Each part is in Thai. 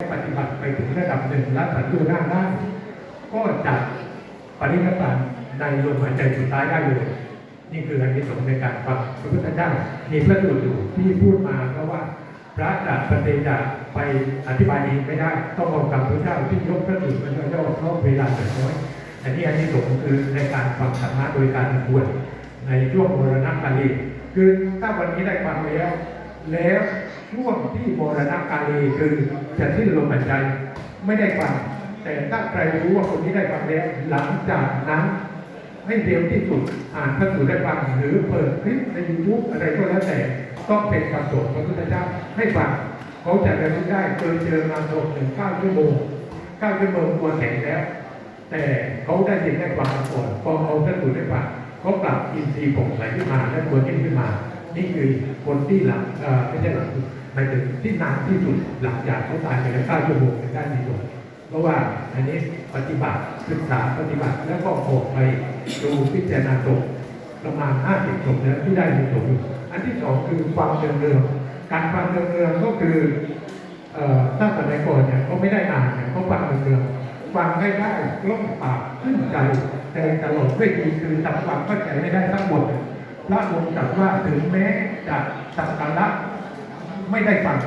ปฏิบัติไปถึงระดับหนึ่งและสันติร่างได้ก็จะปฏิบัติในลมหายใจสุดท้ายได้เลย นี่คืออันที่สงในการฟังพระพุทธเจ้ามีพระสูตรอยู่ที่พูดมาเพราะว่าพระจะปฏิจะไปอธิบายเองไม่ได้ ต้องเอากับพระเจ้าที่ยกพระสูตรมาย่อๆเพราะเวลาเหลือน้อยอันนี้อันที่สงคือในการฟังธรรมะโดยการบวชในช่วงโมรณกาลีคือถ้าวันนี้ได้ฟังแล้ว แล้วช่วงที่โมรณกาลีคือจะสิ้นลมหายใจไม่ได้ฟัง แต่ถ้าใครรู้ว่าคนนี้ได้ฟังแล้วหลังจากนั้นให้เร็วที่สุดอ่านพระสูตรได้ฟังหรือเปิดคลิปในยูทูบอะไรก็แล้วแต่ต้องเป็นคำสอนพระพุทธเจ้าให้ฟังเขาจะเรียนรู้ได้เคยเจอมาลงถึงเก้าชั่วโมงเก้าชั่วโมงตัวแข็งแล้ว แต่เขาได้ยินได้ฟังมาก่อนพอเอาพระสูตรได้ฟังเขาปรับอินทรีย์ผ่องใสขึ้นมาและตัวเข้มขึ้นมา นี่คือคนที่หลังไม่ใช่หลังหมายถึงที่นานที่สุดหลังจากเขาตายไปแล้วเก้าชั่วโมงในด้านนี้ตัวเพราะว่าอันนี้ปฏิบัติศึกษาปฏิบัติแล้วก็ออกไปดูพิจารณาจบประมาณ50จบแล้วที่ได้มีจบอยู่อันที่สองคือความเดิมเรืองการฟังเดิมเรืองก็คือเอ่อถ้าสมัยก่อนเนี่ยเขาไม่ได้อ่านเนี่ยเขาฟังเดิมเรืองฟังได้ได้ล้องปากขึ้นใจแต่ตลอดด้วยดีคือทำความเข้าใจไม่ได้ทั้งหมด พระองค์ตรัสว่าถึงแม้จะสักการะไม่ได้ฟัง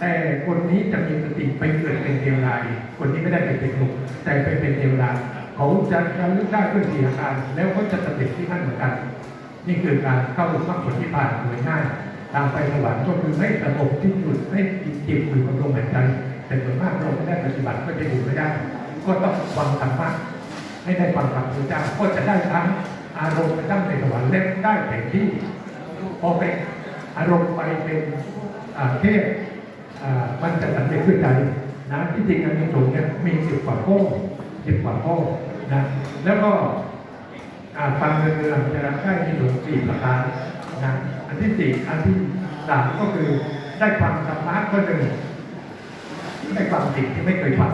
แต่คนนี้จะมีสติไปเกิดเป็นเทวดาคนนี้ไม่ได้เป็นเป็นหนุ่มแต่ไปเป็นเทวดาเขาจะระลึกได้ด้วยสี่อาการแล้วเขาจะสติที่นั่นเหมือนกัน นี่คือการเข้าสู่มรรคผลที่ผ่านโดยง่ายตามไปสวรรค์ก็คือไม่สงบที่จุดไม่จิตจิตอยู่กับลมหายใจแต่ส่วนมากเราไม่ได้ปฏิบัติก็จะอยู่ไม่ได้ ก็ต้องฟังธรรมะให้ได้ฟังธรรมพระเจ้าก็จะได้ทั้ง อารมณ์ไปตั้งในสวรรค์และได้แผนที่พอเป็นอารมณ์ไปเป็นเทพมันจะสำเร็จด้วยใจนะที่จริงอันนี้สงเนี่ยมีสิบกว่าข้อสิบกว่าข้อนะแล้วก็อ่าฟังเรื่องจะรับได้ที่สงสี่ประการนะอันที่สี่อันที่สามก็คือได้ฟังธรรมะก็หนึ่งได้ฟังสิ่งที่ไม่เคยฟัง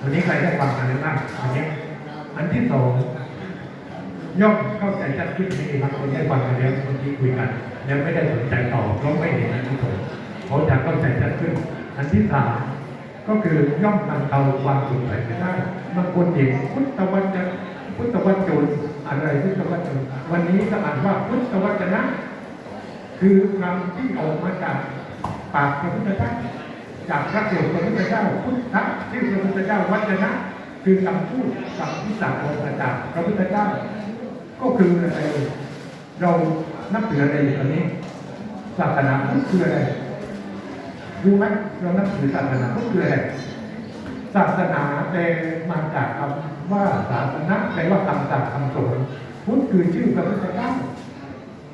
วันนี้ใครได้ฟังอะไรบ้างอันนี้อันที่สอง ย่อมเข้าใจชัดขึ้นในบางคนได้ฟังกันแล้วเมื่อกี้คุยกัน แล้วไม่ได้สนใจต่อเพราะไม่เห็นอันที่สองเขาจะเข้าใจชัดขึ้น อันที่สามก็คือย่อมนำเอาความสงสัยไปได้บางคนเห็นพุทธวจนะพุทธวจนอะไรพุทธวจนวันนี้ก็อ่านว่าพุทธวจนะ คือคำที่ออกมาจากปากพระพุทธเจ้าจากพระเดชพระพุทธเจ้าพุทธะที่พระพุทธเจ้าวจนะ คือคำพูดคำที่สั่งออกมาจากพระพุทธเจ้า ก็คืออะไรเรานับถืออะไรอยู่ตอนนี้ศาสนาพุทธคืออะไรรู้ไหมเรานับถือศาสนาพุทธคืออะไรศาสนาแปลมาจากคำว่าศาสนาแปลว่าคำสั่งคำสอนพุทธคือชื่อพระพุทธเจ้า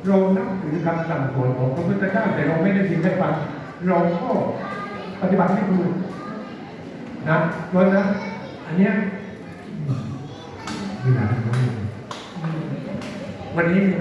เรานับถือคำสั่งสอนของพระพุทธเจ้าแต่เราไม่ได้ยินได้ฟังเราก็ปฏิบัติไม่ถูกนะเพราะฉะนั้นอันเนี้ยมีหลายคน วันนี้มี